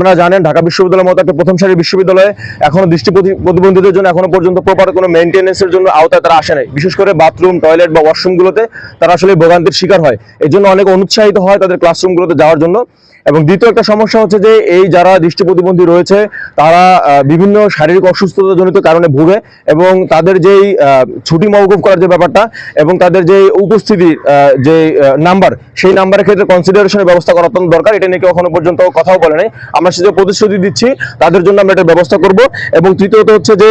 আপনারা জানেন ঢাকা বিশ্ববিদ্যালয়ের মতো একটা প্রথম সারির বিশ্ববিদ্যালয়ে এখনও দৃষ্টি প্রতিবন্ধীদের জন্য এখনও পর্যন্ত প্রপার কোনো মেনটেন্যান্সের জন্য আওতায় তারা আসে নাই। বিশেষ করে বাথরুম টয়লেট বা ওয়াশরুমগুলোতে তারা আসলে ভোগান্তির শিকার হয়। এই জন্য অনেক অনুৎসাহিত হয় তাদের ক্লাসরুমগুলোতে যাওয়ার জন্য। এবং দ্বিতীয় একটা সমস্যা হচ্ছে যে এই যারা দৃষ্টি প্রতিবন্ধী রয়েছে তারা বিভিন্ন শারীরিক অসুস্থতা জনিত কারণে ভুগে এবং তাদের যেই ছুটি মওকুফ করার যে ব্যাপারটা এবং তাদের যে উপস্থিতির আহ, যে নাম্বার সেই নাম্বারের ক্ষেত্রে কনসিডারেশনের ব্যবস্থা করা অত্যন্ত দরকার। এটা নিয়ে কেউ এখনও পর্যন্ত কথাও বলে নাই। আমরা সে যে প্রতিশ্রুতি দিচ্ছি, তাদের জন্য আমরা এটা ব্যবস্থা করব। এবং তৃতীয়ত হচ্ছে যে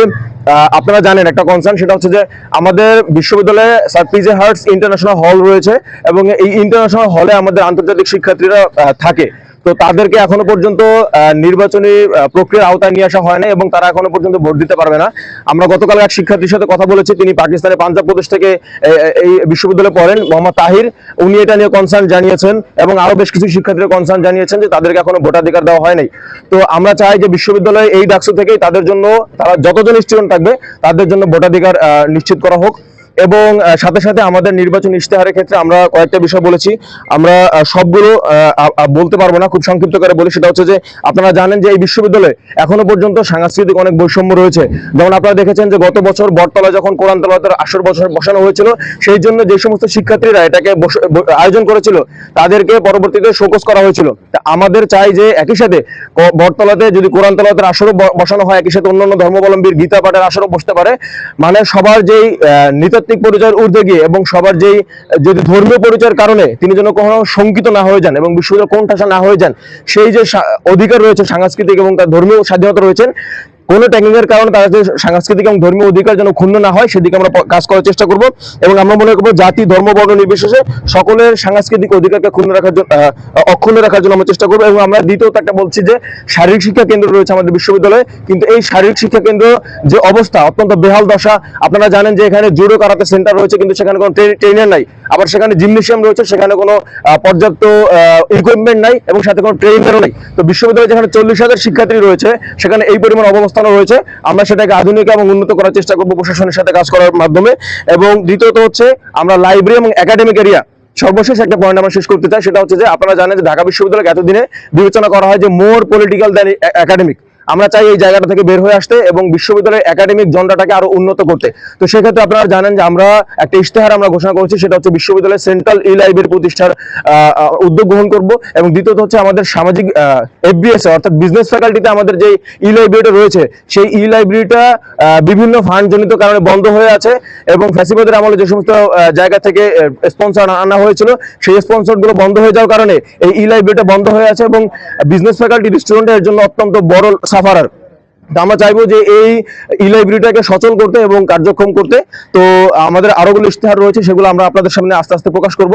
আপনারা জানেন একটা কনসার্ন সেটা হচ্ছে যে আমাদের বিশ্ববিদ্যালয়ে স্যার পিজে হার্টস ইন্টারন্যাশনাল হল রয়েছে এবং এই ইন্টারন্যাশনাল হলে আমাদের আন্তর্জাতিক শিক্ষার্থীরা থাকে। তো তাদেরকে এখনও পর্যন্ত নির্বাচনী প্রক্রিয়ার আওতায় নিয়ে আসা হয় না এবং তারা এখনও পর্যন্ত ভোট দিতে পারবে না। আমরা গতকাল এক শিক্ষার্থীর সাথে কথা বলেছি, তিনি পাকিস্তানের পাঞ্জাব প্রদেশ থেকে এই বিশ্ববিদ্যালয়ে পড়েন, মোহাম্মদ তাহির। উনি এটা নিয়ে কনসার্ন জানিয়েছেন এবং আরও বেশ কিছু শিক্ষার্থীরা কনসার্ন জানিয়েছেন যে তাদেরকে এখনও ভোটাধিকার দেওয়া হয় নাই। তো আমরা চাই যে বিশ্ববিদ্যালয়ে এই ডাকসু থেকেই তাদের জন্য, তারা যতজন স্টুডেন্ট থাকবে, তাদের জন্য ভোটাধিকার নিশ্চিত করা হোক। এবং সাথে সাথে আমাদের নির্বাচন ইশতেহারের ক্ষেত্রে আমরা কয়েকটা বিষয় বলেছি। আমরা সবগুলো বলতে পারব না খুব সংক্ষিপ্ত করে বলি। সেটা হচ্ছে যে আপনারা জানেন যে এই বিশ্ববিদ্যালয়ে এখনও পর্যন্ত সাংস্কৃতিক অনেক বৈষম্য রয়েছে। যেমন আপনারা দেখেছেন যে গত বছর বটতলা যখন কোরআন তলাতের আসর বছর বসানো হয়েছিল সেই জন্য যে সমস্ত শিক্ষার্থীরা এটাকে আয়োজন করেছিল তাদেরকে পরবর্তীতে শোকস করা হয়েছিল। তা আমাদের চাই যে একই সাথে বটতলাতে যদি কোরআন তলাতের আসরও বসানো হয় একই সাথে অন্যান্য ধর্মাবলম্বীর গীতা পাঠের আসরও বসতে পারে মানে সবার যেই আহ, নৃতাত্ত্বিক পরিচয়ের ঊর্ধ্বে গিয়ে এবং সবার যেই, যদি ধর্মীয় পরিচয়ের কারণে তিনি যেন কখনো শঙ্কিত না হয়ে যান এবং বিশ্ববিদ্যালয় কোণঠাসা না হয়ে যান, সেই যে অধিকার রয়েছে সাংস্কৃতিক এবং তার ধর্মীয় স্বাধীনতা রয়েছেন কোনো ট্যাগিং কারণে তারা যে সাংস্কৃতিক এবং ধর্মীয় অধিকার যেন ক্ষুণ্ণ না হয়, সেদিকে আমরা কাজ করার চেষ্টা করব এবং আমরা মনে করব জাতি, ধর্ম, বর্ণ নির্বিশেষে সকলের সাংস্কৃতিক অধিকারকে ক্ষুণ্ণ রাখার জন্য অক্ষুণ্ণ রাখার জন্য আমরা চেষ্টা করব এবং আমরা দ্বিতীয়ত একটা বলছি যে শারীরিক শিক্ষা কেন্দ্র রয়েছে আমাদের বিশ্ববিদ্যালয়ে। কিন্তু এই শারীরিক শিক্ষা কেন্দ্র যে অবস্থা অত্যন্ত বেহাল দশা। আপনারা জানেন যে এখানে জুডো কারাতে সেন্টার রয়েছে, কিন্তু সেখানে কোনো ট্রেনার নাই। আবার সেখানে জিমনেশিয়াম রয়েছে, সেখানে কোনো পর্যাপ্ত ইকুইপমেন্ট নাই এবং সাথে কোনো ট্রেনারও নাই। তো বিশ্ববিদ্যালয়ে যেখানে চল্লিশ হাজার শিক্ষার্থী রয়েছে, সেখানে এই পরিমাণ অবস্থানও রয়েছে। আমরা সেটাকে আধুনিক এবং উন্নত করার চেষ্টা করব প্রশাসনের সাথে কাজ করার মাধ্যমে। এবং দ্বিতীয়ত হচ্ছে, আমরা লাইব্রেরি এবং একাডেমিক এরিয়া সর্বশেষ একটা পয়েন্ট আমরা শেষ করতে চাই, সেটা হচ্ছে যে, আপনারা জানেন যে ঢাকা বিশ্ববিদ্যালয়কে এতদিনে বিবেচনা করা হয় যে মোর পলিটিক্যাল দ্যান একাডেমিক আমরা চাই এই জায়গাটা থেকে বের হয়ে আসতে এবং বিশ্ববিদ্যালয়ের একাডেমিক জনটাকে আরও উন্নত করতে। তো সেক্ষেত্রে আপনারা জানেন যে আমরা একটা ইশতেহার আমরা ঘোষণা করেছি, সেটা হচ্ছে বিশ্ববিদ্যালয়ের সেন্ট্রাল ই লাইব্রেরি প্রতিষ্ঠার উদ্যোগ গ্রহণ করব এবং দ্বিতীয়ত হচ্ছে আমাদের সামাজিক এফবিএস অর্থাৎ বিজনেস ফ্যাকাল্টিতে আমাদের যে ই লাইব্রেরিটা রয়েছে, সেই ই লাইব্রেরিটা বিভিন্ন ফান্ড জনিত কারণে বন্ধ হয়ে আছে এবং ফ্যাসিবাদের আমলে যে সমস্ত জায়গা থেকে স্পন্সর আনা হয়েছিল, সেই স্পন্সরগুলো বন্ধ হয়ে যাওয়ার কারণে এই ই লাইব্রেরিটা বন্ধ হয়ে আছে এবং বিজনেস ফ্যাকাল্টি স্টুডেন্টের জন্য অত্যন্ত বড় সাফারার। আমরা চাইব যে এই ই লাইব্রেরিটাকে সচল করতে এবং কার্যক্ষম করতে। তো আমাদের আরোগুলো ইশতেহার রয়েছে, সেগুলো আমরা আপনাদের সামনে আস্তে আস্তে প্রকাশ করব।